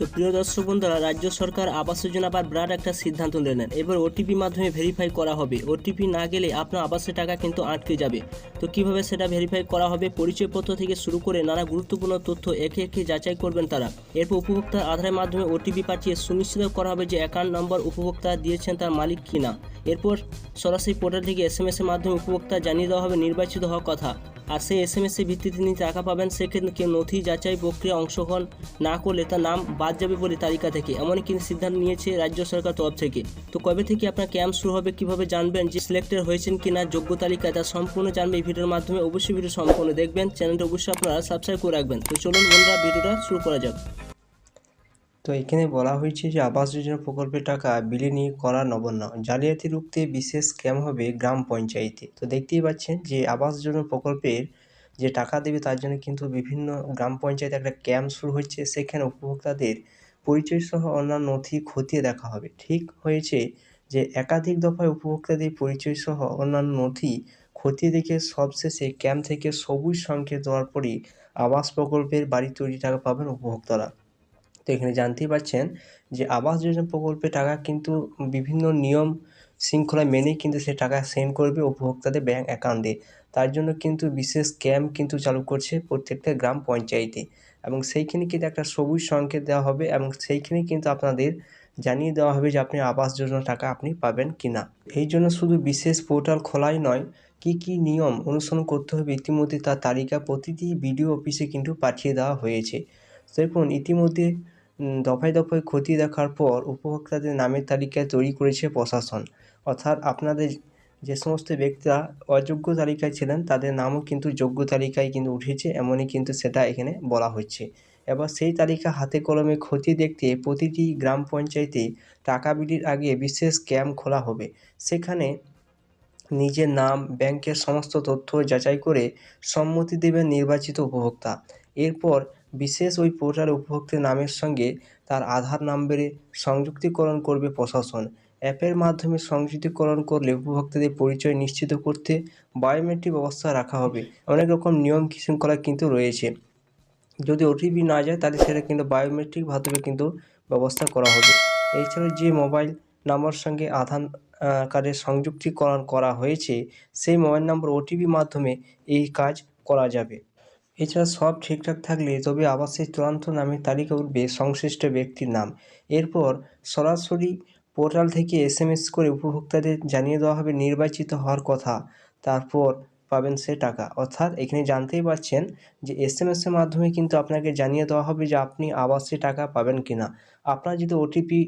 তো প্রিয় দর্শক বন্ধুরা, রাজ্য সরকার আবাস যোজনা আবার বিরাট একটা সিদ্ধান্ত নিলেন। এবার ওটিপি মাধ্যমে ভেরিফাই করা হবে। ওটিপি না গেলে আপনার আবাসের টাকা কিন্তু আটকে যাবে। তো কীভাবে সেটা ভেরিফাই করা হবে, পরিচয়পত্র থেকে শুরু করে নানা গুরুত্বপূর্ণ তথ্য একে একে যাচাই করবেন তারা। এরপর উপভোক্তার আধারের মাধ্যমে ওটিপি পাঠিয়ে সুনিশ্চিত করা হবে যে অ্যাকাউন্ট নম্বর উপভোক্তা দিয়েছেন তার মালিক কিনা। এরপর সরাসরি পোর্টাল থেকে এস এম এর মাধ্যমে উপভোক্তা জানিয়ে দেওয়া হবে নির্বাচিত হওয়ার কথা। আর সেই এস এম এর ভিত্তিতে তিনি টাকা পাবেন, সেক্ষেত্রে কেউ নথি যাচাই প্রক্রিয়া অংশগ্রহণ না করলে তার নাম বাদ যাবে বলে তালিকা থেকে। এমনই কিন্তু সিদ্ধান্ত নিয়েছে রাজ্য সরকার তরফ থেকে। তো কবে থেকে আপনার ক্যাম্প শুরু হবে, কীভাবে জানবেন যে সিলেক্টেড হয়েছেন কিনা, যোগ্য তালিকায় তা সম্পূর্ণ জানবে এই ভিডিওর মাধ্যমে। অবশ্যই ভিডিও সম্পূর্ণ দেখবেন। চ্যানেলটা অবশ্যই আপনারা সাবস্ক্রাইব করে রাখবেন। তো চলুন বন্ধুরা, ভিডিওটা শুরু করা যাক। তো এখানে বলা হয়েছে যে আবাস যোজনা প্রকল্পের টাকা বিলীনী করা নবান্ন জালিয়াতি রুখতে বিশেষ স্ক্যাম হবে গ্রাম পঞ্চায়েতে। তো দেখতেই পাচ্ছেন যে আবাস যোজনা প্রকল্পের যে টাকা দেবে তার জন্য কিন্তু বিভিন্ন গ্রাম পঞ্চায়েতে একটা ক্যাম্প শুরু হচ্ছে সেখানে উপভোক্তাদের পরিচয় সহ অন্যান্য নথি খতিয়ে দেখা হবে। ঠিক হয়েছে যে একাধিক দফায় উপভোক্তাদের পরিচয় সহ অন্যান্য নথি খতিয়ে দেখে সবশেষে ক্যাম্প থেকে সবুজ সংকেত দেওয়ার পরই আবাস প্রকল্পের বাড়ি তৈরি টাকা পাবেন উপভোক্তারা। এখানে জানতেই পারছেন যে আবাস যোজনা প্রকল্পে টাকা কিন্তু বিভিন্ন নিয়ম শৃঙ্খলা মেনেই কিন্তু সে টাকা সেন্ড করবে উপভোক্তাদের ব্যাঙ্ক অ্যাকাউন্টে তার জন্য কিন্তু বিশেষ ক্যাম্প কিন্তু চালু করছে প্রত্যেকটা গ্রাম পঞ্চায়েতে। এবং সেইখানে কিন্তু একটা সবুজ সংকেত দেওয়া হবে এবং সেইখানে কিন্তু আপনাদের জানিয়ে দেওয়া হবে যে আপনি আবাস যোজনা টাকা আপনি পাবেন কি না এই জন্য শুধু বিশেষ পোর্টাল খোলাই নয়, কি কি নিয়ম অনুসরণ করতে হবে ইতিমধ্যে তার তালিকা প্রতিটি বিডিও অফিসে কিন্তু পাঠিয়ে দেওয়া হয়েছে। দেখুন, ইতিমধ্যে দফায় দফায় খতিয়ে দেখার পর উপভোক্তাদের নামের তালিকা তৈরি করেছে প্রশাসন। অর্থাৎ আপনাদের যে সমস্ত ব্যক্তিরা অযোগ্য তালিকায় ছিলেন, তাদের নামও কিন্তু যোগ্য তালিকায় কিন্তু উঠেছে, এমনই কিন্তু সেটা এখানে বলা হচ্ছে। এবার সেই তালিকা হাতে কলমে খতিয়ে দেখতে প্রতিটি গ্রাম পঞ্চায়েতে টাকা বিলির আগে বিশেষ ক্যাম্প খোলা হবে। সেখানে নিজের নাম, ব্যাংকের সমস্ত তথ্য যাচাই করে সম্মতি দেবেন নির্বাচিত উপভোক্তা। এরপর বিশেষ ওই পোর্টাল উপভোক্তার নামের সঙ্গে তার আধার নম্বরে সংযুক্তিকরণ করবে প্রশাসন। অ্যাপের মাধ্যমে সংযুক্তিকরণ করলে উপভোক্তাদের পরিচয় নিশ্চিত করতে বায়োমেট্রিক ব্যবস্থা রাখা হবে। অনেক রকম নিয়ম শৃঙ্খলা কিন্তু রয়েছে। যদি ওটিপি না যায়, তাহলে সেটা কিন্তু বায়োমেট্রিক মাধ্যমে কিন্তু ব্যবস্থা করা হবে। এছাড়া যে মোবাইল নাম্বার সঙ্গে আধার কার্ডের সংযুক্তিকরণ করা হয়েছে, সেই মোবাইল নম্বর ওটিপি মাধ্যমে এই কাজ করা যাবে। এছাড়া সব ঠিকঠাক থাকলে তবে আবাসের চূড়ান্ত নামের তালিকা উঠবে সংশ্লিষ্ট ব্যক্তির নাম। এরপর সরাসরি পোর্টাল থেকে এসএমএস করে উপভোক্তাদের জানিয়ে দেওয়া হবে নির্বাচিত হওয়ার কথা। তারপর পাবেন সে টাকা। অর্থাৎ এখানে জানতেই পারছেন যে এসএমএস এর মাধ্যমে কিন্তু আপনাকে জানিয়ে দেওয়া হবে যে আপনি আবাসে টাকা পাবেন কিনা। আপনার যদি ওটিপি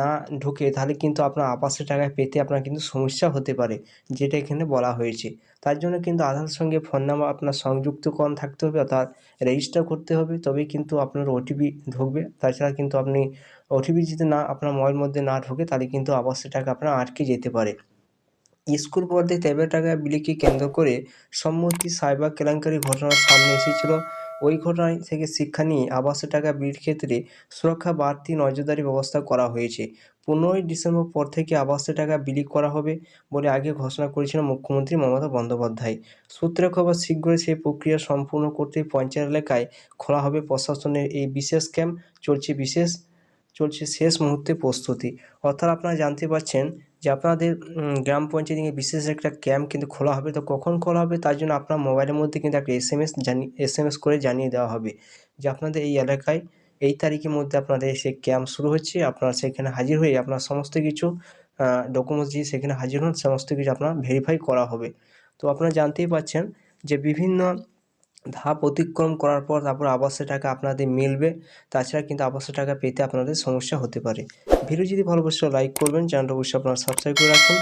না ঢোকে তাহলে কিন্তু আপনার আবাসের টাকা পেতে আপনার কিন্তু সমস্যা হতে পারে, যেটা এখানে বলা হয়েছে। তার জন্য কিন্তু আধার সঙ্গে ফোন নাম্বার আপনার সংযুক্তকরণ থাকতে হবে, অর্থাৎ রেজিস্টার করতে হবে, তবেই কিন্তু আপনার ওটিপি ঢুকবে। তাছাড়া কিন্তু আপনি ওটিপি যদি না, আপনার মোবাইল মধ্যে না ঢোকে, তাহলে কিন্তু আবাসের টাকা আপনার আটকে যেতে পারে। স্কুল পর্যায়ে ট্যাবের টাকা বিলিকে কেন্দ্র করে সম্মতি সাইবার কেলেঙ্কারি ঘটনার সামনে এসেছিল। ওই ঘটনায় থেকে শিক্ষা নিয়ে আবাসের টাকা বিলির ক্ষেত্রে সুরক্ষা বাড়তি নজরদারি ব্যবস্থা করা হয়েছে। পনেরোই ডিসেম্বর পর থেকে আবাসের টাকা বিলি করা হবে বলে আগে ঘোষণা করেছিলেন মুখ্যমন্ত্রী মমতা বন্দ্যোপাধ্যায়। সূত্রে খবর, শীঘ্রই সেই প্রক্রিয়া সম্পূর্ণ করতে পঞ্চায়েত এলাকায় খোলা হবে প্রশাসনের এই বিশেষ ক্যাম্প। চলছে বিশেষ, চলছে শেষ মুহূর্তে প্রস্তুতি। অর্থাৎ আপনারা জানতে পারছেন যে আপনাদের গ্রাম পঞ্চায়েতে বিশেষ একটা ক্যাম্প কিন্তু খোলা হবে। তো কখন খোলা হবে? তার জন্য আপনার মোবাইলের মধ্যে কিন্তু একটা এস এম এস জানি, এস এম এস করে জানিয়ে দেওয়া হবে যে আপনাদের এই এলাকায় এই তারিখের মধ্যে আপনাদের সেই ক্যাম্প শুরু হচ্ছে। আপনারা সেখানে হাজির হয়ে আপনার সমস্ত কিছু ডকুমেন্টস দিয়ে সেখানে হাজির হন। সমস্ত কিছু আপনার ভেরিফাই করা হবে। তো আপনারা জানতেই পারছেন যে বিভিন্ন ধাপ অতিক্রম করার পর তারপর আবাসের টাকা আপনাদের মিলবে। তাছাড়া কিন্তু আবাসের টাকা পেতে আপনাদের সমস্যা হতে পারে। ভিডিও যদি ভালোবাসে লাইক করবেন। চ্যানেলটা অবশ্যই আপনারা সাবস্ক্রাইব করে রাখুন।